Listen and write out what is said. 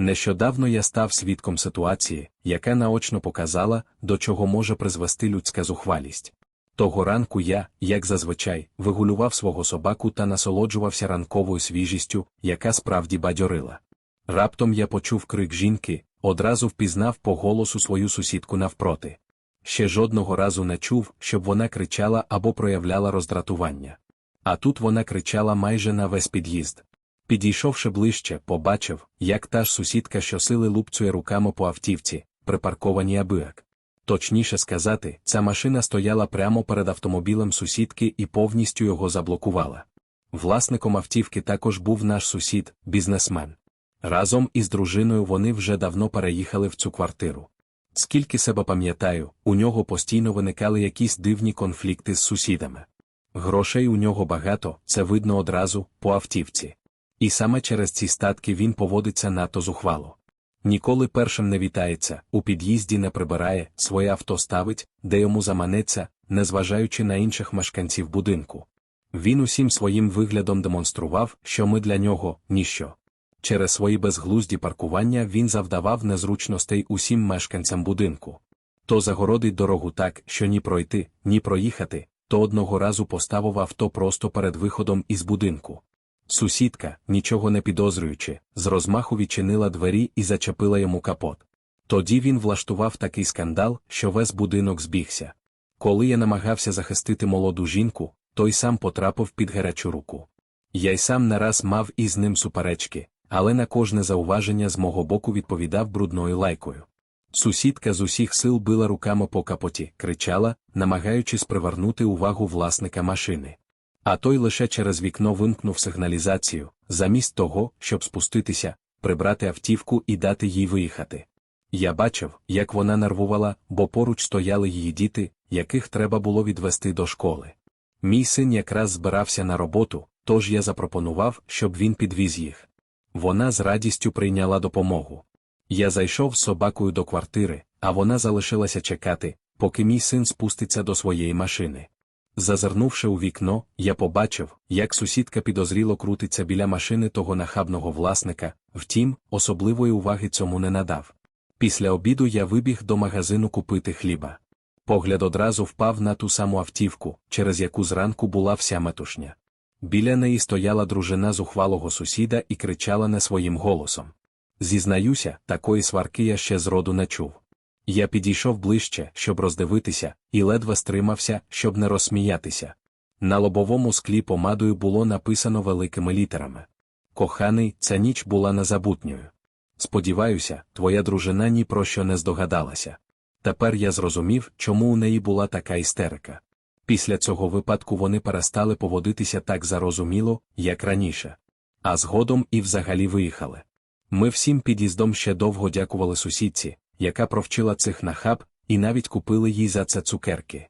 Нещодавно я став свідком ситуації, яка наочно показала, до чого може призвести людська зухвалість. Того ранку я, як зазвичай, вигулював свого собаку та насолоджувався ранковою свіжістю, яка справді бадьорила. Раптом я почув крик жінки, одразу впізнав по голосу свою сусідку навпроти. Ще жодного разу не чув, щоб вона кричала або проявляла роздратування. А тут вона кричала майже на весь під'їзд. Підійшовши ближче, побачив, як та ж сусідка щосили лупцює руками по автівці, припаркованій абияк. Точніше сказати, ця машина стояла прямо перед автомобілем сусідки і повністю його заблокувала. Власником автівки також був наш сусід, бізнесмен. Разом із дружиною вони вже давно переїхали в цю квартиру. Скільки себе пам'ятаю, у нього постійно виникали якісь дивні конфлікти з сусідами. Грошей у нього багато, це видно одразу, по автівці. І саме через ці статки він поводиться надто зухвало. Ніколи першим не вітається, у під'їзді не прибирає, своє авто ставить, де йому заманеться, незважаючи на інших мешканців будинку. Він усім своїм виглядом демонстрував, що ми для нього ніщо. Через свої безглузді паркування він завдавав незручностей усім мешканцям будинку. То загородить дорогу так, що ні пройти, ні проїхати, то одного разу поставив авто просто перед виходом із будинку. Сусідка, нічого не підозрюючи, з розмаху відчинила двері і зачепила йому капот. Тоді він влаштував такий скандал, що весь будинок збігся. Коли я намагався захистити молоду жінку, той сам потрапив під гарячу руку. Я й сам не раз мав із ним суперечки, але на кожне зауваження з мого боку відповідав брудною лайкою. Сусідка з усіх сил била руками по капоті, кричала, намагаючись привернути увагу власника машини. А той лише через вікно вимкнув сигналізацію, замість того, щоб спуститися, прибрати автівку і дати їй виїхати. Я бачив, як вона нервувала, бо поруч стояли її діти, яких треба було відвести до школи. Мій син якраз збирався на роботу, тож я запропонував, щоб він підвіз їх. Вона з радістю прийняла допомогу. Я зайшов з собакою до квартири, а вона залишилася чекати, поки мій син спуститься до своєї машини. Зазирнувши у вікно, я побачив, як сусідка підозріло крутиться біля машини того нахабного власника, втім, особливої уваги цьому не надав. Після обіду я вибіг до магазину купити хліба. Погляд одразу впав на ту саму автівку, через яку зранку була вся метушня. Біля неї стояла дружина зухвалого сусіда і кричала не своїм голосом. Зізнаюся, такої сварки я ще зроду не чув. Я підійшов ближче, щоб роздивитися, і ледве стримався, щоб не розсміятися. На лобовому склі помадою було написано великими літерами. Коханий, ця ніч була незабутньою. Сподіваюся, твоя дружина ні про що не здогадалася. Тепер я зрозумів, чому у неї була така істерика. Після цього випадку вони перестали поводитися так зарозуміло, як раніше. А згодом і взагалі виїхали. Ми всім під'їздом ще довго дякували сусідці, яка провчила цих нахаб, і навіть купили їй за це цукерки.